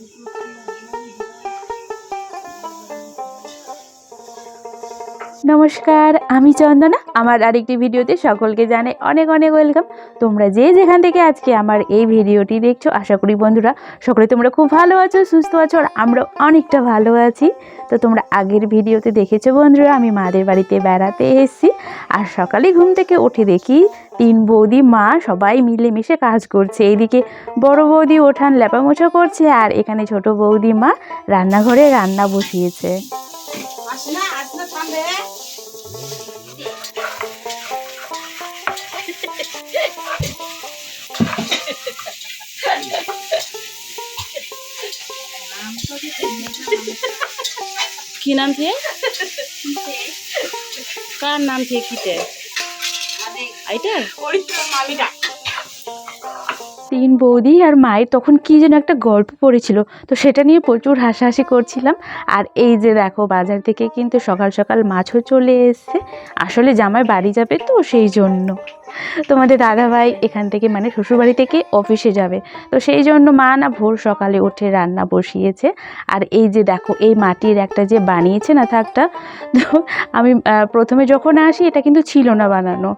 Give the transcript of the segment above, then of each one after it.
Thank you. নমস্কার, আমি চন্দনা। আমার আরেকটি ভিডিওতে সকলকে জানাই অনেক অনেক ওয়েলকাম। তোমরা যে যেখান থেকে আজকে আমার এই ভিডিওটি দেখছ, আশা করি বন্ধুরা সকলে তোমরা খুব ভালো আছো, সুস্থ আছো, আর আমরা অনেকটা ভালো আছি। তো তোমরা আগের ভিডিওতে দেখেছ বন্ধুরা, আমি মাদের বাড়িতে বেড়াতে এসেছি। আর সকালে ঘুম থেকে উঠে দেখি তিন বৌদি, মা সবাই মিলেমিশে কাজ করছে। এইদিকে বড় বৌদি ওঠান, লেপামোছা করছে, আর এখানে ছোট বৌদি মা রান্নাঘরে রান্না বসিয়েছে। আসনা আসনা কি নাম থে কার নাম থে কিতে? আইটার তিন বৌদি আর মায়ের তখন কি যেন একটা গল্প পড়েছিল। তো সেটা নিয়ে প্রচুর হাসাহাসি করছিলাম। আর এই যে দেখো, বাজার থেকে কিন্তু সকাল সকাল মাছও চলে এসছে। আসলে জামাই বাড়ি যাবে তো সেই জন্য। তোমাদের দাদাভাই এখান থেকে মানে শ্বশুরবাড়ি থেকে অফিসে যাবে। তো সেই জন্য মা না ভোর সকালে উঠে রান্না বসিয়েছে। আর এই যে দেখো, এই মাটির একটা যে বানিয়েছে না থাকটা, তো আমি প্রথমে যখন আসি এটা কিন্তু ছিল না বানানো।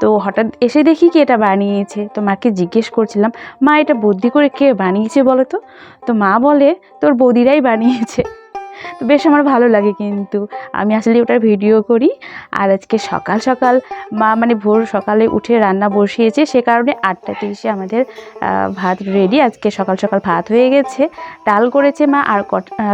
তো হঠাৎ এসে দেখি কি এটা বানিয়েছে। তো মাকে জিজ্ঞেস করছিলাম মা এটা বুদ্ধি করে কে বানিয়েছে বলো তো? তো মা বলে তোর বৌদিরাই বানিয়েছে। তো বেশ আমার ভালো লাগে কিন্তু। আমি আসলে ওটার ভিডিও করি আর আজকে সকাল সকাল মা মানে ভোর সকালে উঠে রান্না বসিয়েছে সে কারণে আটটা তিরিশে আমাদের ভাত রেডি আজকে সকাল সকাল ভাত হয়ে গেছে। ডাল করেছে মা আর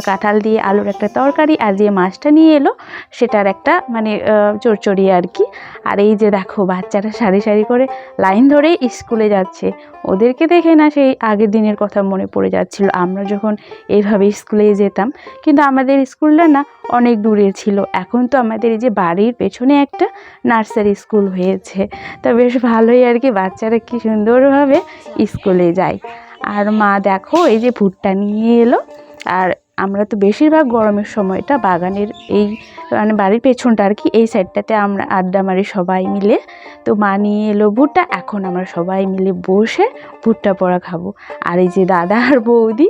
কাঁঠাল দিয়ে আলুর একটা তরকারি আর যে মাছটা নিয়ে এলো সেটার একটা মানে আহ, চচ্চড়ি আর কি। আর এই যে দেখো বাচ্চারা সারি সারি করে লাইন ধরে স্কুলে যাচ্ছে। ওদেরকে দেখে না সেই আগের দিনের কথা মনে পড়ে যাচ্ছিল। আমরা যখন এইভাবে স্কুলে যেতাম কিন্তু আমাদের স্কুলটা না অনেক দূরে ছিল। এখন তো আমাদের এই যে বাড়ির পেছনে একটা নার্সারি স্কুল হয়েছে। তা বেশ ভালোই আর কি, বাচ্চারা কি সুন্দরভাবে স্কুলে যায়। আর মা দেখো এই যে ভুট্টা নিয়ে এলো, আর আমরা তো বেশিরভাগ গরমের সময়টা বাগানের এই মানে বাড়ির পেছনটা আর কি, এই সাইডটাতে আমরা আড্ডা মারি সবাই মিলে। তো মা নিয়ে এলো ভুট্টা, এখন আমরা সবাই মিলে বসে ভুট্টা পোড়া খাব। আর এই যে দাদা আর বৌদি,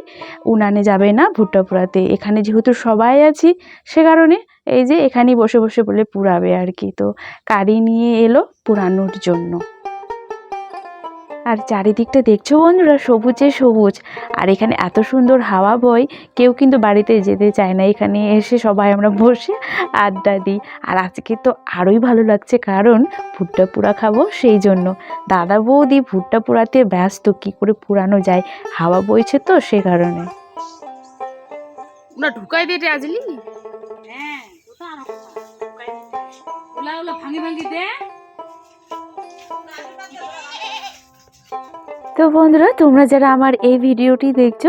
উনানে যাবে না ভুট্টা পোড়াতে। এখানে যেহেতু সবাই আছি, সে কারণে এই যে এখানেই বসে বসে বলে পুরাবে আর কি। তো কারি নিয়ে এলো পুরানোর জন্য। আর চারিদিকটা দেখছ বন্ধুরা? সবুজে সবুজ। আর এখানে এত সুন্দর হাওয়া বয় কেউ কিন্তু বাড়িতে যেতে চায় না। এখানে এসে সবাই আমরা বসে আড্ডা দিই। আর আজকে তো আরোই ভালো লাগছে কারণ ভুট্টা পোড়া খাব সেই জন্য। দাদা বৌদি ভুট্টা পোড়াতে ব্যস্ত কি করে পুরানো যায়? হাওয়া বইছে তো সে কারণে। ওনা ঢুকাই দে আজলি। হ্যাঁ কোথা আর ওলা ওলা ভাঙি ভাঙি দে। তো বন্ধুরা, তোমরা যারা আমার এই ভিডিওটি দেখছ,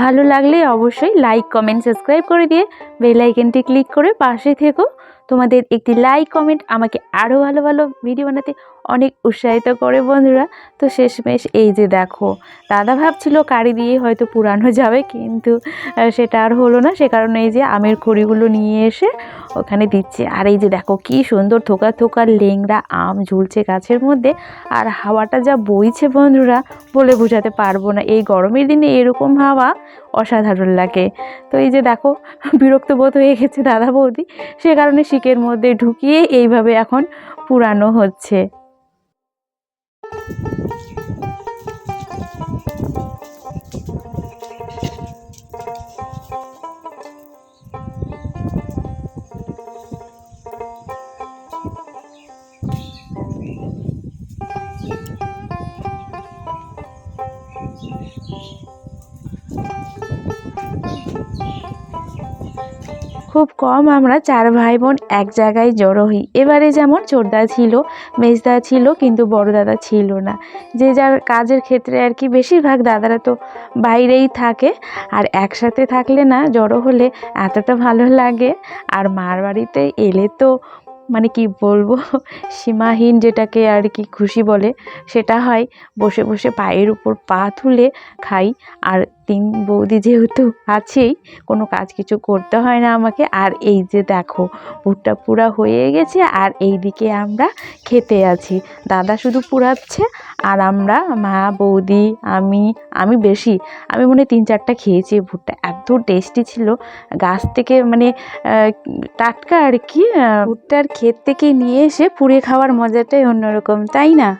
ভালো লাগলে অবশ্যই লাইক কমেন্ট সাবস্ক্রাইব করে দিয়ে বেল আইকনটি ক্লিক করে পাশে থেকো। তোমাদের একটি লাইক কমেন্ট আমাকে আরও ভালো ভালো ভিডিও বানাতে অনেক উৎসাহিত করে বন্ধুরা। তো শেষমেশ এই যে দেখো, দাদা ভাবছিল কারি দিয়ে হয়তো পুরানো যাবে, কিন্তু সেটা আর হলো না। সে কারণে এই যে আমের খড়িগুলো নিয়ে এসে ওখানে দিচ্ছে। আর এই যে দেখো, কি সুন্দর থোকা থোকা লেংরা আম ঝুলছে গাছের মধ্যে। আর হাওয়াটা যা বইছে বন্ধুরা, বলে বোঝাতে পারব না। এই গরমের দিনে এরকম হাওয়া অসাধারণ লাগে। তো এই যে দেখো, বিরক্ত বোধ হয়ে গেছে দাদা বৌদি। সে কারণে শিকের মধ্যে ঢুকিয়ে এইভাবে এখন পুরানো হচ্ছে। খুব কম আমরা চার ভাই বোন এক জায়গায় জড়ো হই। এবারে যেমন ছোটদা ছিল, মেজদা ছিল কিন্তু বড় দাদা ছিল না। যে যার কাজের ক্ষেত্রে আর কি বেশিরভাগ দাদারা তো বাইরেই থাকে আর একসাথে থাকলে না জড়ো হলে এতটা ভালো লাগে। আর মার বাড়িতে এলে তো মানে কি বলব, সীমাহীন যেটাকে আর কি খুশি বলে সেটা হয়। বসে বসে পায়ের উপর পা তুলে খাই আর তিন বৌদি যেহেতু আছেই, কোনো কাজ কিছু করতে হয় না আমাকে। আর এই যে দেখো ভুট্টা পুরা হয়ে গেছে আর এই দিকে আমরা খেতে আছি। দাদা শুধু পুরাচ্ছে আর আমরা, মা, বৌদি, আমি আমি বেশি। আমি মনে তিন চারটা খেয়েছি ভুট্টা এত টেস্টি ছিল। গাছ থেকে মানে টাটকা আর কি ভুট্টার ক্ষেত থেকে নিয়ে এসে পুড়ে খাওয়ার মজাটাই অন্যরকম, তাই না?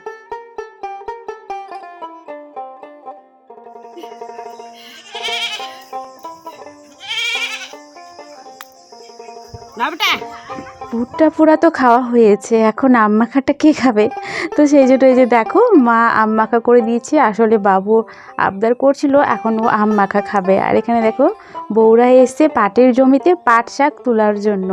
ভুট্টা পোড়া তো খাওয়া হয়েছে এখন আম মাখাটা কে খাবে? তো সেই জন্য এই যে দেখো, মা আম মাখা করে দিয়েছে, আসলে বাবু আবদার করছিল, এখন ও আম মাখা খাবে। আর এখানে দেখো বৌরা এসছে পাটের জমিতে পাট শাক তোলার জন্য।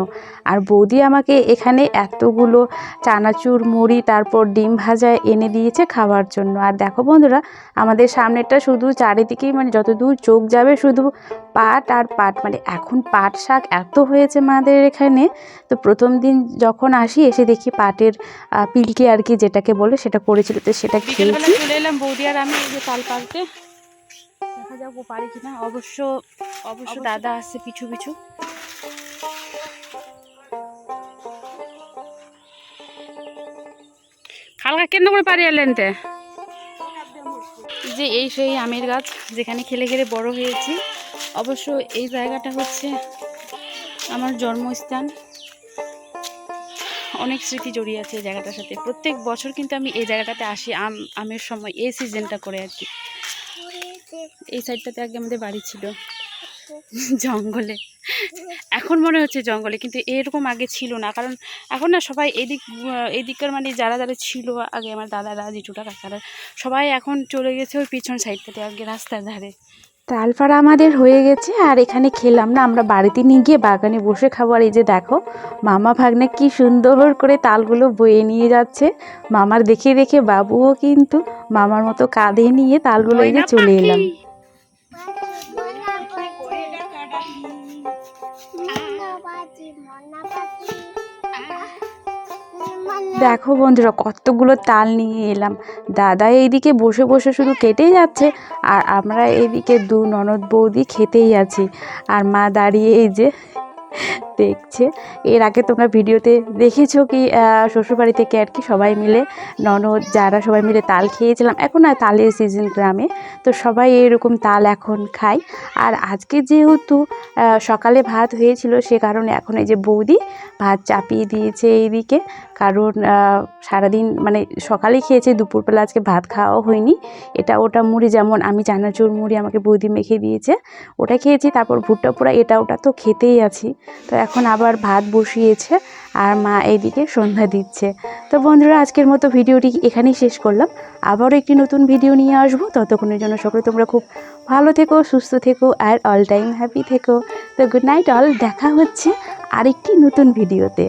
আর বৌদি আমাকে এখানে এতগুলো চানাচুর, মুড়ি, তারপর ডিম ভাজা এনে দিয়েছে খাওয়ার জন্য। আর দেখো বন্ধুরা, আমাদের সামনেটা শুধু চারিদিকেই মানে যতদূর চোখ যাবে শুধু পাট আর পাট। মানে এখন পাট শাক এত হয়েছে মাদের এখানে। তো প্রথম দিন যখন আসি, এসে দেখি পাটের পিলকি আর কি যেটাকে বলে সেটা করেছিল তো সেটা খেয়েছি। চলে এলাম বৌদি আর আমি এই যে তাল পারতে দেখা যাক ও পারে কিনা। অবশ্য অবশ্য দাদা আসছে পিছু পিছু। খালকা কেন করে পারি এলেন তে? যে এই সেই আমের গাছ যেখানে খেলে খেলে বড় হয়েছি। অবশ্য এই জায়গাটা হচ্ছে আমার জন্মস্থান। অনেক স্মৃতি জড়িয়ে আছে এই জায়গাটার সাথে। প্রত্যেক বছর কিন্তু আমি এই জায়গাটাতে আসি আম আমের সময় এই সিজনটা করে আর কি। এই সাইডটাতে আগে আমাদের বাড়ি ছিল জঙ্গলে। এখন মনে হচ্ছে জঙ্গলে কিন্তু এরকম আগে ছিল না। কারণ এখন না সবাই এদিক আহ, এদিকের মানে যারা যারা ছিল আগে আমার দাদা দাদারা জিটুটা কাকারা সবাই এখন চলে গেছে ওই পিছন সাইডটাতে আগে রাস্তার ধারে। তালপাড়া আমাদের হয়ে গেছে আর এখানে খেলাম না আমরা বাড়িতে নিয়ে গিয়ে বাগানে বসে খাব। আর এই যে দেখো মামা ভাগ্নে কি সুন্দর করে তালগুলো বয়ে নিয়ে যাচ্ছে। মামার দেখে দেখে বাবুও কিন্তু মামার মতো কাঁধে নিয়ে তালগুলো এই যে চলে এলাম। দেখো বন্ধুরা, কতগুলো তাল নিয়ে এলাম। দাদা এইদিকে বসে বসে শুধু কেটেই যাচ্ছে, আর আমরা এইদিকে দু ননদ বৌদি খেতেই আছি। আর মা দাঁড়িয়ে এই যে দেখছে। এর আগে তোমরা ভিডিওতে দেখেছ কি শ্বশুরবাড়ি থেকে আর কি সবাই মিলে, ননদ, যারা সবাই মিলে তাল খেয়েছিলাম। এখন আর তালের সিজন গ্রামে, তো সবাই এরকম তাল এখন খায়। আর আজকে যেহেতু সকালে ভাত হয়েছিল, সে কারণে এখন এই যে বৌদি ভাত চাপিয়ে দিয়েছে এইদিকে। কারণ সারাদিন মানে সকালে খেয়েছে, দুপুরবেলা আজকে ভাত খাওয়াও হয়নি। এটা ওটা মুড়ি যেমন, আমি চানাচুর মুড়ি আমাকে বৌদি মেখে দিয়েছে। ওটা খেয়েছি, তারপর ভুট্টা পোড়া, এটা ওটা তো খেতেই আছি। তো এখন আবার ভাত বসিয়েছে আর মা এইদিকে সন্ধ্যা দিচ্ছে। তো বন্ধুরা, আজকের মতো ভিডিওটি এখানেই শেষ করলাম। আবারও একটি নতুন ভিডিও নিয়ে আসব। ততক্ষণের জন্য সকলে তোমরা খুব ভালো থেকো, সুস্থ থেকো আর অল টাইম হ্যাপি থেকো। তো গুড নাইট অল দেখা হচ্ছে আরেকটি নতুন ভিডিওতে।